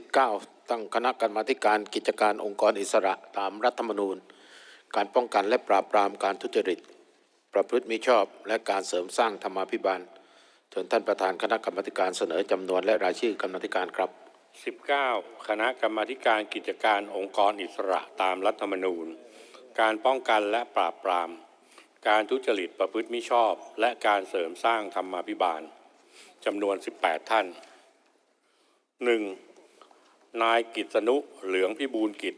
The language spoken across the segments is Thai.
19 ตั้งคณะกรรมาธิการกิจการองค์กรอิสระตามรัฐธรรมนูญ การป้องกันและปราบปรามการทุจริต ประพฤติมิชอบและการเสริมสร้างธรรมาภิบาลเชิญท่านประธานคณะกรรมาธิการเสนอจำนวนและรายชื่อกรรมาธิการครับ 19 คณะกรรมาธิการกิจการองค์กรอิสระตามรัฐธรรมนูญ การป้องกันและปราบปราม การทุจริตประพฤติมิชอบ และการเสริมสร้างธรรมาภิบาลจำนวน 18 ท่าน 1. นายกิษณุเหลืองพิบูลกิจ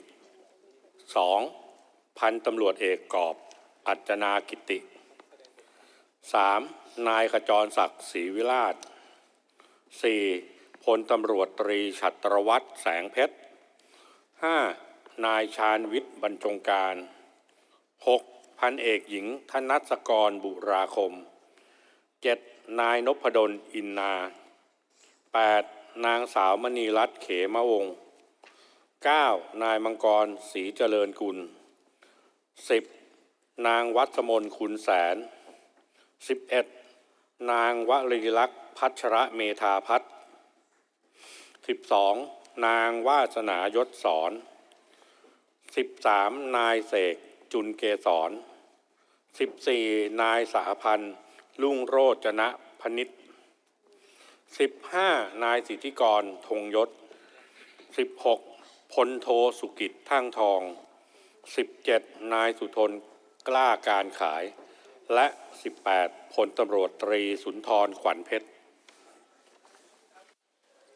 2. พันตำรวจเอกกอบ อัจนากิติ 3. นายขจรศักดิ์ศรีวิราช 4. พลตำรวจตรีฉัตรวัตรแสงเพชร 5. นายชาญวิทย์บรรจงการ 6. พันเอกหญิงธนัสกรบุราคม 7. นายนพดลอินนา 8. นางสาวมณีรัตน์เขมวงศ์ 9. นายมังกรศรีเจริญกุล 10. นางวัชมนคุณแสน 11. นางวลีลักษณ์พัชระเมธาพัฒน์ 12. นางวาสนายศสอน 13. นายเสกจุนเกสร 14. นายสาพันธ์ลุ่งโรจนะพนิษฐ์ 15. นายสิทธิกรธงยศ 16. พลโทสุกิจทั้งทอง 17. นายสุทนกล้าการขาย และ 18. พลตำรวจตรีสุนทรขวัญเพชร